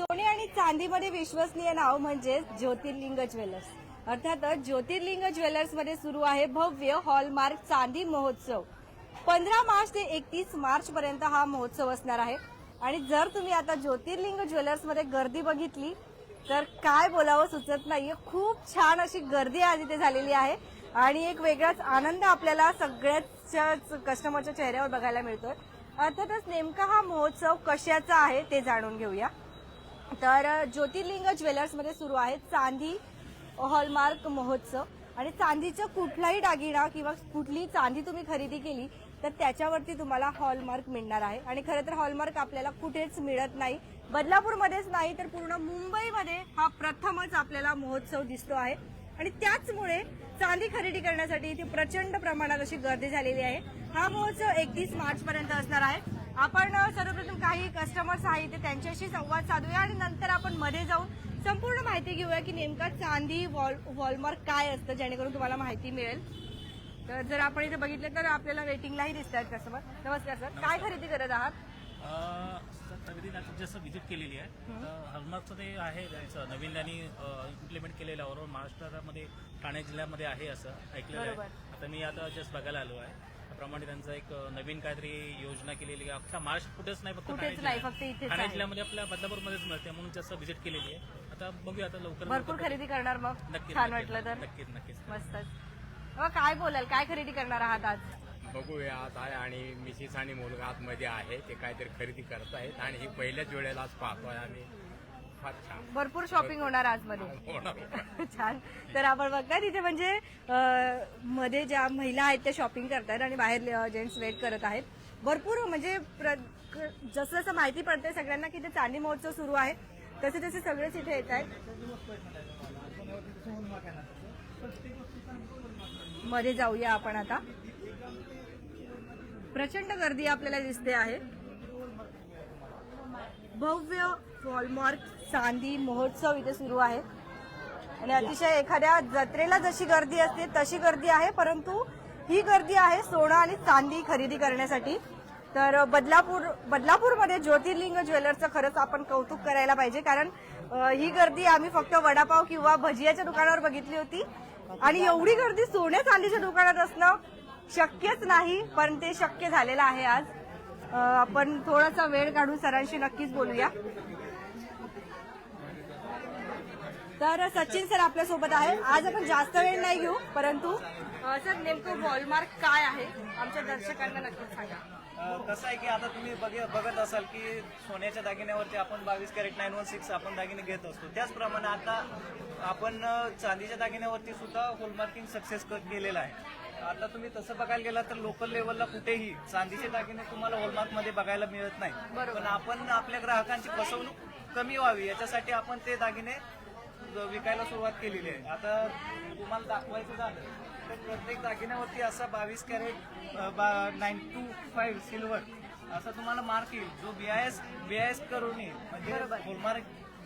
सोने आणि चांदीमध्ये विश्वसनीय नाव म्हणजे ज्योतिर्लिंग ज्वेलर्स. अर्थातच ज्योतिर्लिंग ज्वेलर्समध्ये सुरू आहे भव्य हॉलमार्क चांदी महोत्सव. पंधरा मार्च ते एकतीस मार्च पर्यंत हा महोत्सव असणार आहे. आणि जर तुम्ही आता ज्योतिर्लिंग ज्वेलर्समध्ये गर्दी बघितली तर काय बोलावं सुचत नाहीये. खूप छान अशी गर्दी आज इथे झालेली आहे. आणि एक वेगळाच आनंद आपल्याला सगळ्याच कस्टमरच्या चेहऱ्यावर बघायला मिळतोय. अर्थातच नेमका हा महोत्सव कशाचा आहे ते जाणून घेऊया. तर ज्योतिर्लिंग ज्वेलर्समध्ये सुरू आहे चांदी हॉलमार्क महोत्सव. आणि चांदीचा कुठलाही दागिना किंवा कुठली चांदी तुम्ही खरेदी केली तर त्याच्यावरती तुम्हाला हॉलमार्क मिळणार आहे. आणि खरं तर हॉलमार्क आपल्याला कुठेच मिळत नाही. बदलापूरमध्येच नाही तर पूर्ण मुंबईमध्ये हा प्रथमच आपल्याला महोत्सव दिसतो आहे. आणि त्याचमुळे चांदी खरेदी करण्यासाठी इथे प्रचंड प्रमाणात अशी गर्दी झालेली आहे. हा महोत्सव एकतीस मार्च पर्यंत असणार आहे. आपण सर्वप्रथम काही कस्टमर्स आहेत ते त्यांच्याशी संवाद साधूया आणि नंतर आपण मध्ये जाऊन संपूर्ण माहिती घेऊया की नेमका चांदी वॉल वॉलमार्क काय असतं जेणेकरून तुम्हाला माहिती मिळेल. तर जर आपण इथे बघितलं तर आपल्याला वेटिंगलाही दिसत आहेत कस्टमर नमस्कार सर काय खरेदी करत आहात? खरेदी जसं व्हिजिट केलेली आहे हॉलमार्कचं ते आहे त्यांचं नवीन त्यांनी इम्प्लिमेंट केलेलं ओव्हरऑल महाराष्ट्रामध्ये ठाणे जिल्ह्यामध्ये आहे असं ऐकलेलं. आहे. आता मी आता जस्ट बघायला आलो आहे. त्याप्रमाणे त्यांचं एक नवीन काहीतरी योजना केलेली आहे. अख्खा महाराष्ट्र कुठेच नाही फक्त ठाणे कुठेच नाही जिल्ह्यात. फक्त इथेच ठाणे आहे. जिल्ह्यामध्ये आपल्या बदलापूरमध्येच मिळते म्हणून जसं व्हिजिट केलेली आहे. आता बघूया आता लवकर भरपूर खरेदी करणार मग? नक्कीच छान नक्कीच, वाटलं तर. नक्कीच नक्कीच. मस्तच काय बोलाल? काय खरेदी करणार आहात आज? बघूया आज आहे आणि मिसेस आणि मुलगा आतमध्ये आहे. ते काहीतरी खरेदी करत आहेत आणि ही पहिल्याच वेळेला आज पाहतोय आम्ही. भरपूर शॉपिंग होणार आज मध्ये होणार. छान. तर आपण बघता तिथे म्हणजे मध्ये ज्या महिला आहेत त्या शॉपिंग करतायत आणि बाहेर जेंट्स वेट करत आहेत. भरपूर म्हणजे जसं जसं माहिती पडते सगळ्यांना की ते चांदी महोत्सव सुरू आहे. तसे तसे सगळेच इथे येत आहेत. मध्ये जाऊया आपण आता. प्रचंड गर्दी आपल्याला दिसते आहे. भव्य वॉलमार्क चांदी महोत्सव इथे सुरू आहे. आणि अतिशय एखाद्या जत्रेला जशी गर्दी असते तशी गर्दी आहे परंतु ही गर्दी आहे सोनं आणि चांदी खरेदी करण्यासाठी. तर बदलापूर बदलापूरमध्ये ज्योतिर्लिंग ज्वेलर्सचं खरंच आपण कौतुक करायला पाहिजे कारण ही गर्दी आम्ही फक्त वडापाव किंवा भजियाच्या दुकानावर बघितली होती. आणि एवढी गर्दी सोन्या चांदीच्या दुकानात असणं शक्यच नाही पण ते शक्य झालेलं आहे आज. आपण थोडासा वेळ काढून सरांशी नक्कीच बोलूया. तर सचिन सर आपल्यासोबत आहे. आज आपण जास्त वेळ नाही घेऊ परंतु अ, सर नेमकं वॉलमार्क काय आहे? आमच्या दर्शकांना नक्कीच सांगा. अ, कसं आहे की आता तुम्ही बघ- बघत असाल की सोन्याच्या दागिन्यावरती आपण बावीस कॅरेट नाईन वन सिक्स आपण दागिने घेत असतो. त्याचप्रमाणे आता आपण अ, चांदीच्या दागिन्यावरती सुद्धा होलमार्किंग सक्सेस केलेलं आहे. आता तुम्ही तसं बघायला गेला तर लोकल लेवलला कुठेही चांदीचे दागिने तुम्हाला हॉलमार्कमध्ये बघायला मिळत नाही. बरोबर. पण आपण आपल्या ग्राहकांची फसवणूक कमी व्हावी याच्यासाठी आपण ते दागिने विकायला सुरुवात केलेली आहे. आता तुम्हाला दाखवायचं झालं तर प्रत्येक दागिन्यावरती असा बावीस carat nine two five silver असा तुम्हाला मार्क येईल. जो बीआयएस बीआयएस करून येईल. म्हणजे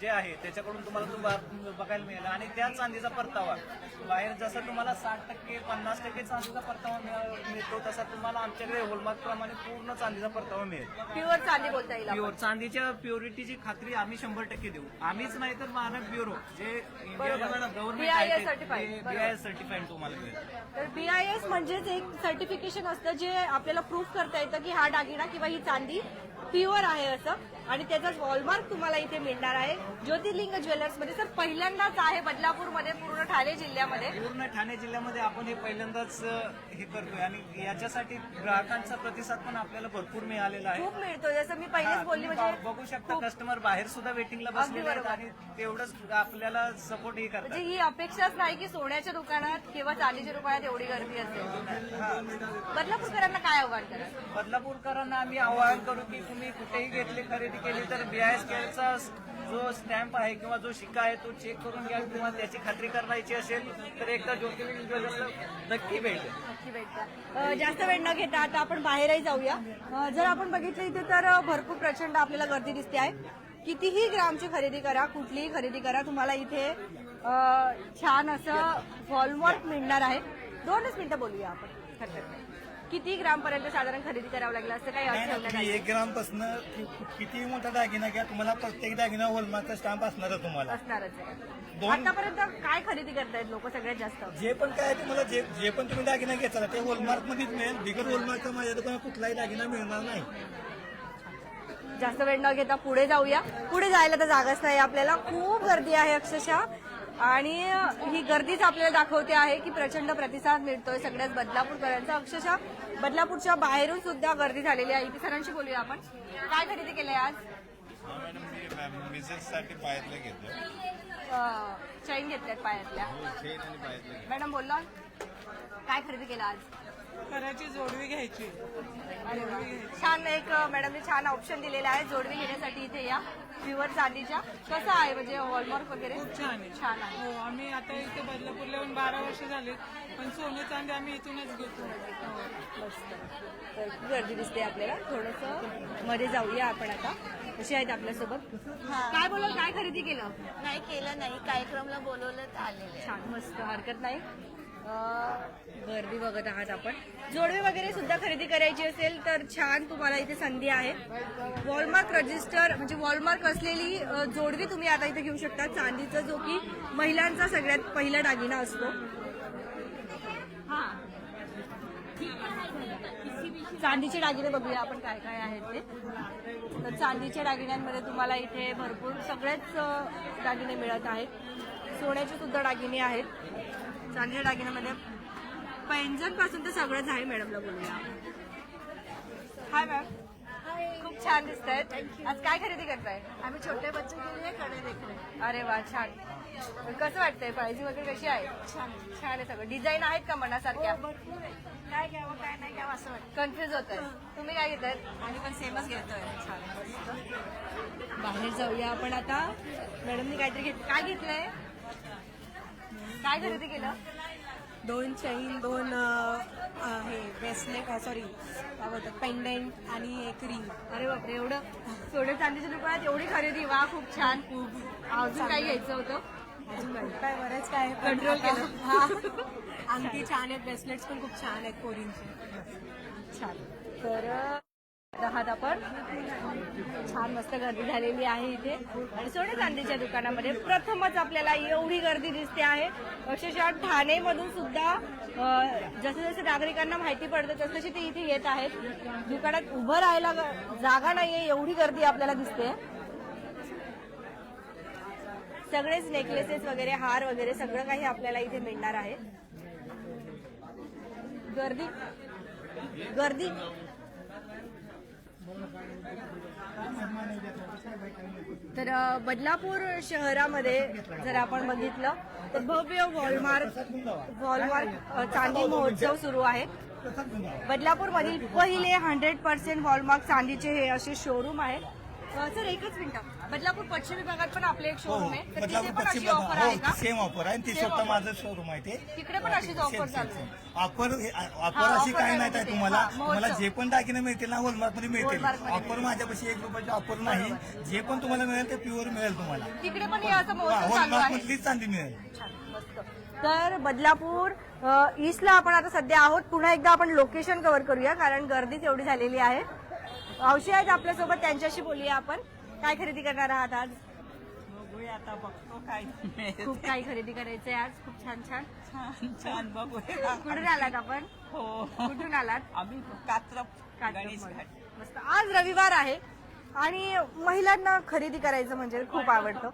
जे आहे त्याच्याकडून तुम्हाला तो बघायला मिळेल. आणि त्या चांदीचा परतावा. बाहेर जसं तुम्हाला साठ टक्के पन्नास टक्के चांदीचा परतावा मिळ- मिळतो तसा तुम्हाला आमच्याकडे होलमार्क प्रमाणे पूर्ण चांदीचा परतावा मिळेल. प्युअर चांदी बोलता येईल. प्युअर चांदीच्या प्युरिटीची खात्री आम्ही शंभर टक्के देऊ. आम्हीच नाही तर महाराष्ट्र ब्युरो जे. गव्हर्नमेंट. बीआयएस सर्टिफाईड तुम्हाला मिळेल. तर बीआयएस म्हणजेच एक सर्टिफिकेशन असतं जे आपल्याला प्रूफ करता येतं की हा दागिना किंवा ही चांदी प्युअर आहे असं. आणि त्याचाच वॉलमार्क तुम्हाला इथे मिळणार आहे. ज्योतिर्लिंग ज्वेलर्समध्ये सर पहिल्यांदाच आहे बदलापूरमध्ये पूर्ण ठाणे जिल्ह्यामध्ये. पूर्ण ठाणे जिल्ह्यामध्ये आपण हे पहिल्यांदाच हे करतोय. आणि याच्यासाठी ग्राहकांचा प्रतिसाद पण आपल्याला भरपूर मिळालेला आहे. खूप मिळतो जसं मी पहिलेच बोलली म्हणजे बघू शकता कस्टमर बाहेर सुद्धा वेटिंगला बसलेले आहेत बरोबर. आणि तेवढंच आपल्याला सपोर्ट हे करतात. म्हणजे ही अपेक्षाच नाही की सोन्याच्या दुकानात किंवा चांदीच्या दुकानात एवढी गर्दी असेल. बदलापूरकरांना काय आव्हान करा? बदलापूरकरांना आम्ही आवाहन करू की तुम्ही कुठेही घेतली खरेदी केली तर बीआयएस केअरचा जो स्टॅम्प आहे किंवा जो शिक्का आहे तो चेक करून घ्या किंवा त्याची खात्री करायची असेल तर एकदा ज्योतिर्लिंग ज्वेलर्सला नक्की भेट. नक्की अ, जास्त वेळ न घेता आता आपण बाहेरही जाऊया. अ, जर आपण बघितलं इथे तर भरपूर प्रचंड आपल्याला गर्दी दिसते आहे. कितीही ग्रामची खरेदी करा कुठलीही खरेदी करा तुम्हाला इथे अ, छान असं वॉलमार्क मिळणार आहे. दोनच मिनिटं बोलूया आपण. हरकत नाही. किती ग्राम पर्यंत साधारण खरेदी करावं लागलं असं काही नाही तुम्ही आली? एक ग्राम पासन किती मोठा दागिना घ्या तुम्हाला प्रत्येक दागिना होलमार्कचा स्टॅम्प असणार तुम्हाला. असणारच आहे. दोन- आतापर्यंत काय खरेदी करतायत लोक सगळ्यात जास्त? जे पण काय तुम्हाला जे जे पण तुम्ही दागिना घेतला ते होलमार्क मध्येच मिळेल. बिगर होलमार्कचा माझ्या दुकानात कुठलाही दागिना मिळणार नाही. जास्त वेळ न घेता पुढे जाऊया. पुढे जायला तर जागाच नाही आपल्याला. खूप गर्दी आहे अक्षरशः. आणि ही गर्दीच आपल्याला दाखवते आहे की प्रचंड प्रतिसाद मिळतोय सगळ्याच बदलापूरकरांचा. अक्षरशः बदलापूरच्या बाहेरून सुद्धा गर्दी झालेली आहे. इथे सरांशी बोलूया आपण. काय खरेदी केलंय आज? मॅडम मी मिसेससाठी पायातलं घेतो चैन घेतल्यात पायातल्या. घेतो मॅडम बोलला. काय खरेदी केलं आज? कराची जोडवी घ्यायची. छान एक मॅडमने छान ऑप्शन दिलेला आहे. जोडवी घेण्यासाठी इथे या प्युअर चांदीच्या. कसं आहे म्हणजे हॉलमार्क वगैरे? खूप छान आहे. छान आहे. हो आम्ही आता इथे बदलापूरला येऊन बारा वर्ष झाले पण सोनं चांदी आम्ही इथूनच घेतो. मस्त तर खूप गर्दी दिसते आपल्याला. थोडसमध्ये जाऊया आपण आता. कशी आहेत आपल्यासोबत? काय बोलाल काय खरेदी केलं? नाही केलं नाही. कार्यक्रमला बोलवलं आलेले छान. मस्त. हरकत नाही? गर्दी बघत आहात आपण. जोडवे वगैरे सुद्धा खरेदी करायची असेल तर छान तुम्हाला इथे संधी आहे. वॉलमार्क रजिस्टर म्हणजे वॉलमार्क असलेली जोडवी तुम्ही आता इथे घेऊ शकता. चांदीचा जो की महिलांचा सगळ्यात पहिला दागिना असतो. चांदीचे दागिने बघूया आपण काय काय आहेत ते. तर चांदीच्या दागिन्यांमध्ये तुम्हाला इथे भरपूर सगळेच दागिने मिळत आहेत. सोन्याचे सुद्धा दागिने आहेत. चांदीच्या दागिन्यामध्ये पैंजणपासून तर सगळंच आहे मॅडमला बोलूया. हाय मॅम खूप छान दिसत आहेत आज काय खरेदी करताय? आम्ही छोटे बच्चे गेले कडे देखले अरे वा छान. कसं वाटतंय? प्राइसिंग वगैरे कशी आहे? छान. छान आहे सगळं. डिझाईन आहेत का मनासारख्या? आहे. काय घ्यावं काय नाही घ्यावं असं वाटतं. कन्फ्युज होत आहे तुम्ही काय घेताय? आम्ही पण सेमच घेतोय. बाहेर जाऊया आपण आता. मॅडमनी काहीतरी घेत काय घेतलंय? काय खरेदी केलं? दोन चैन दोन अ, हे ब्रेसलेट सॉरी काय बोलतात पेंडेंट आणि एक रिंग अरे बापरे एवढं सोने चांदीच्या दुकानात एवढी खरेदी. वा खूप छान. अजून काय घ्यायचं होतं? अजून काय बरंच काय. पण Control आता- केलं. हा. अंगठी छान आहेत ब्रेसलेट्स पण खूप छान आहेत कोरिनचे छान. तर आहात आपण. छान मस्त गर्दी झालेली आहे इथे. आणि सोने चांदीच्या दुकानामध्ये प्रथमच आपल्याला एवढी गर्दी दिसते आहे. अक्षरशः ठाणेमधून सुद्धा जसे जसं जसं नागरिकांना माहिती पडतं तसं ते इथे येत आहेत. दुकानात उभं राहायला जागा नाहीये एवढी गर्दी आपल्याला दिसते. सगळेच नेकलेसेस वगैरे हार वगैरे सगळं काही आपल्याला इथे मिळणार आहे. गर्दी गर्दी. तर बदलापूर शहरामध्ये जर आपण बघितलं तर भव्य वॉलमार्क वॉलमार्क चांदी महोत्सव सुरू आहे. बदलापूर मधील पहिले हंड्रेड पर्सेंट वॉलमार्क चांदीचे हे असे शोरूम आहे. सर एकच मिनिट. बदलापूर पश्चिम विभागात पण आपले एक हो शोरूम आहे. तर तिथे बदलापूर पण पश्चिम अशी ऑफर आहे का? सेम ऑफर आहे. आणि ते Same स्वतः offer. माझं शोरूम आहे ते. तिकडे पण अशीच ऑफर चालू आहे. ऑफर ऑफर हा, अशी offer काही आहे नाही तिथे. तुम्हाला. हा, महोत्सव. तुम्हाला जे पण दागिने मिळतील ना होलमार्कमध्ये मिळतील. Hallmark मध्ये ऑफर माझ्यापाशी एक रुपयाची ऑफर नाही. जे पण तुम्हाला मिळेल ते प्युअर मिळेल तुम्हाला. तिकडे पण हे असं महोत्सव चालू होलमार्क आहे. मधलीच चांदी मिळेल. छान, मस्त. तर बदलापूर अ, ईस्टला आपण आता सध्या आहोत. पुन्हा एकदा आपण लोकेशन कव्हर करूया कारण गर्दीच एवढी झालेली आहे. औषधी आहेत आपल्यासोबत त्यांच्याशी बोलूया आपण. काय खरेदी करणार आहात आज? बघूया आता बघतो काय मिळेल. खूप काही खरेदी करायचंय आज खूप छान छान. छान छान बघूया. कुठून आलात आपण? हो. कुठून आलात? आम्ही कात्रप गणेश कात्रजमध्ये. घाट. मस्त. आज रविवार आहे आणि महिलांना खरेदी करायचं म्हणजे खूप आवडतं.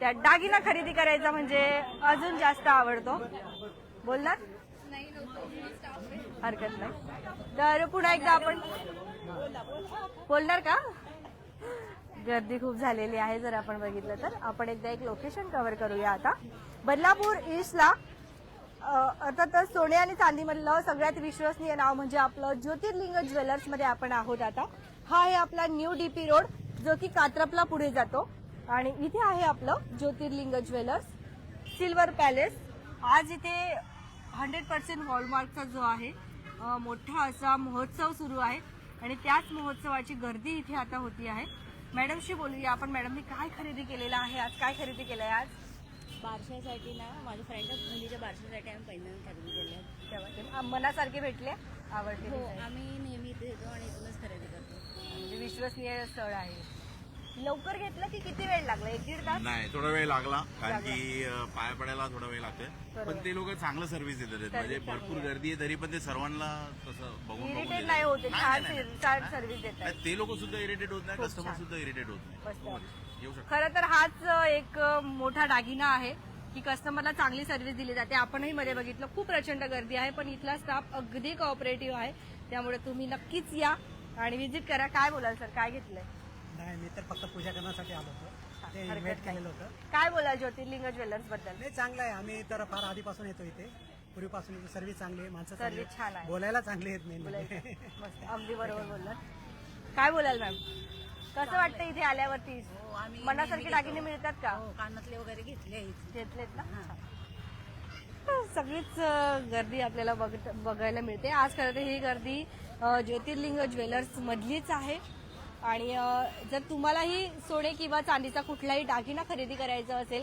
त्या दागिना खरेदी करायचा म्हणजे अजून जास्त आवडतो. बोलणार हरकत नाही. तर पुन्हा एकदा आपण बोलणार का? गर्दी खूप झालेली आहे जर आपण बघितलं तर. आपण एकदा एक लोकेशन कव्हर करूया आता. बदलापूर ईस्टला अर्थातच सोने आणि चांदीमधलं सगळ्यात विश्वसनीय नाव म्हणजे आपलं ज्योतिर्लिंग ज्वेलर्समध्ये आपण आहोत आता. हा आहे आपला न्यू डीपी रोड जो की कात्रपला पुढे जातो. आणि इथे आहे आपलं ज्योतिर्लिंग ज्वेलर्स सिल्वर पॅलेस. आज इथे हंड्रेड पर्सेंट हॉलमार्कचा जो आहे मोठा असा महोत्सव सुरू आहे. आणि त्याच महोत्सवाची गर्दी इथे आता होती आहे. मॅडमशी बोलूया आपण. मॅडमनी काय खरेदी केलेलं आहे आज? काय खरेदी केलं आहे आज? बारशासाठी ना माझ्या फ्रेंडच्या मुलीच्या बारशासाठी आम्ही पैंजण खरेदी केले तेव्हा ते मनासारखे भेटले? आवडते हो. आम्ही नेहमी इथे येतो आणि इथूनच खरेदी करतो. म्हणजे विश्वसनीय स्थळ आहे. लवकर घेतलं की किती वेळ लागला? एक दीड तास? नाही थोडा वेळ लागला कारण की पाया पडायला थोडा वेळ लागतोय. पण ते लोक चांगलं सर्व्हिस देतात. म्हणजे भरपूर गर्दी आहे तरी पण ते सर्वांना तसं बघून इरिटेट. नाही होते सर्व्हिस देतात. ते लोक सुद्धा इरिटेट होत नाही कस्टमर. सुद्धा इरिटेट होत नाही. खरं तर हाच एक मोठा दागिना आहे की कस्टमरला चांगली सर्व्हिस दिली जाते. आपणही मध्ये बघितलं खूप प्रचंड गर्दी आहे पण इथला स्टाफ अगदी कॉपरेटिव्ह आहे. त्यामुळे तुम्ही नक्कीच या आणि व्हिजिट करा. काय बोलाल सर काय घेतलंय? नाही मी तर फक्त पूजा करण्यासाठी आलो होतो. ते हरकत इन्व्हाइट नाही. केलेलं होतं. काय बोलाल ज्योतिर्लिंग ज्वेलर्सबद्दल? नाही चांगलं आहे. आम्ही तर फार आधीपासून येतो इथे. पूर्वीपासून सर्व्हिस चांगली आहे माणसं चांगली Service छान आहे. बोलायला चांगली आहेत मेन बोलायचं. मस्त. अगदी बरोबर बोललात. काय बोलाल मॅम कसं वाटतं इथे आल्यावरती? आम्ही मनासारखे नेहमी दागिने घेतो. मिळतात का? हो कानातले वगैरे घेतले आहेत. घेतलेत ना? सगळीच अं, गर्दी आपल्याला बघ- बघायला मिळते. आज खरं तर ही गर्दी अं, ज्योतिर्लिंग ज्वेलर्स मधलीच आहे. आणि जर तुम्हालाही सोने किंवा चांदीचा कुठलाही दागिना खरेदी करायचा असेल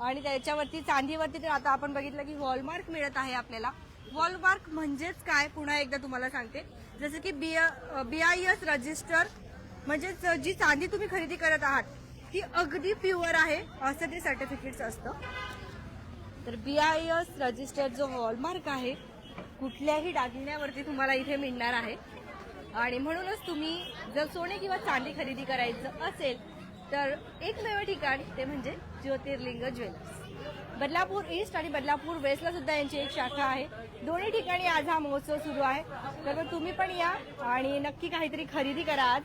आणि त्याच्यावरती चांदीवरती तर आता आपण बघितलं की वॉलमार्क मिळत आहे आपल्याला. वॉलमार्क म्हणजेच काय? पुन्हा एकदा तुम्हाला सांगते. जसं की बी आय एस रजिस्टर म्हणजेच जी चांदी तुम्ही खरेदी करत आहात ती अगदी प्युअर आहे असं ते सर्टिफिकेट्स असतं. तर बी आय एस रजिस्टर जो हॉलमार्क आहे कुठल्याही दागिन्यावरती तुम्हाला इथे मिळणार आहे. आणि म्हणूनच तुम्ही जर सोने किंवा चांदी खरेदी करायचं असेल तर एकमेव ठिकाण ते म्हणजे ज्योतिर्लिंग ज्वेलर्स. बदलापूर ईस्ट आणि बदलापूर वेस्टला सुद्धा यांची एक शाखा आहे. दोन्ही ठिकाणी आज हा महोत्सव सुरू आहे. तर तुम्ही पण या आणि नक्की काहीतरी खरेदी करा आज.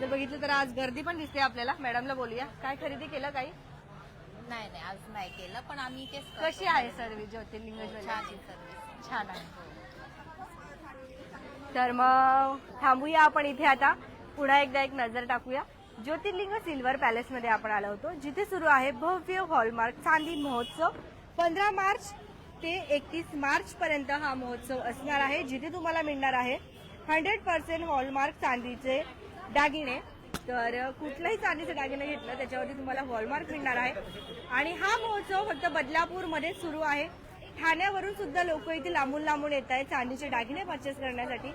जर बघितलं तर आज गर्दी पण दिसते आपल्याला. मॅडमला बोलूया. काय खरेदी केलं काही नाही नाही आज नाही केलं पण आम्ही. कशी आहे सर्व्हिस? ज्योतिर्लिंग छान ज्वेलर्स आहे छान आहे. तर मग थांबूया आपण इथे आता. पुन्हा एकदा एक नजर टाकूया. ज्योतिर्लिंग सिल्वर पॅलेस मध्ये आपण आलो होतो. जिथे सुरू आहे भव्य हॉलमार्क चांदी महोत्सव. पंधरा मार्च ते एकतीस मार्च पर्यंत हा महोत्सव असणार आहे. जिथे तुम्हाला मिळणार आहे हंड्रेड पर्सेंट हॉलमार्क चांदीचे दागिने. तर कुठलंही चांदीचे दागिने घेतलं त्याच्यावरती तुम्हाला हॉलमार्क मिळणार आहे. आणि हा महोत्सव फक्त बदलापूरमध्ये सुरू आहे. ठाण्यावरून सुद्धा लोक इथे लांबून लांबून येत आहेत चांदीचे दागिने परचेस करण्यासाठी.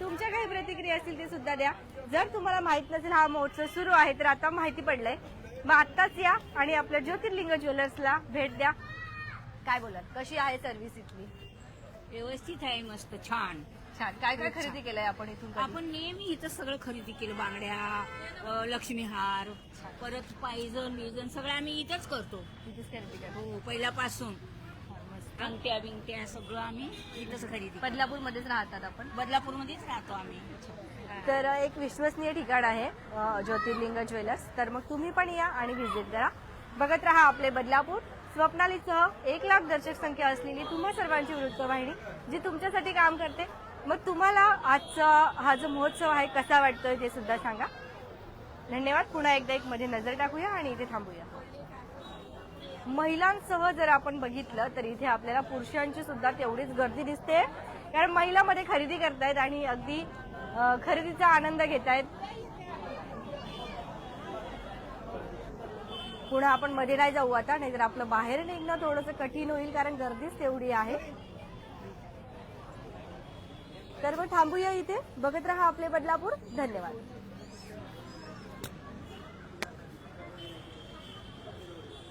तुमच्या काही प्रतिक्रिया असतील ते सुद्धा द्या. जर तुम्हाला माहीत नसेल हा महोत्सव सुरू आहे तर आता माहिती पडलंय. मग आत्ताच या आणि आपल्या ज्योतिर्लिंग ज्वेलर्सला भेट द्या. काय बोलात? कशी आहे सर्व्हिस इथली? व्यवस्थित आहे मस्त छान. छान. काय काय खरेदी केलंय आपण इथून कधी? आपण नेहमी इथं सगळं खरेदी केलं बांगड्या अ, लक्ष्मीहार परत पायजन बिजन सगळं आम्ही इथंच करतो. इथेच खरेदी करा. हो पहिल्यापासून. अंगठ्या बिंगट्या सगळं आम्ही इथंच खरेदी. बदलापूरमध्येच राहतात आपण. बदलापूरमध्येच राहतो आम्ही. तर एक विश्वसनीय ठिकाण आहे अ, ज्योतिर्लिंग ज्वेलर्स. तर मग तुम्ही पण या आणि व्हिजिट करा. बघत राहा आपले बदलापूर. स्वप्नालीसह एक लाख दर्शक संख्या असलेली तुम्हा सर्वांची वृत्तवाहिनी जी तुमच्यासाठी काम करते. मग तुम्हाला आजचा हा जो महोत्सव आहे कसा वाटतोय ते सुद्धा सांगा. धन्यवाद. पुन्हा एकदा एक मध्ये नजर टाकूया आणि इथे थांबूया. महिलांसह जर आपण बघितलं तर इथे आपल्याला पुरुषांची सुद्धा तेवढीच गर्दी दिसते. कारण महिलामध्ये खरेदी करतायत आणि अगदी खरेदीचा आनंद घेत आहेत पुन्हा आपण मध्ये नाही जाऊ आता नाहीतर आपलं बाहेर निघणं थोडंसं कठीण होईल कारण गर्दीच तेवढी आहे. तर मग थांबूया इथे. बघत राहा आपले बदलापूर. धन्यवाद.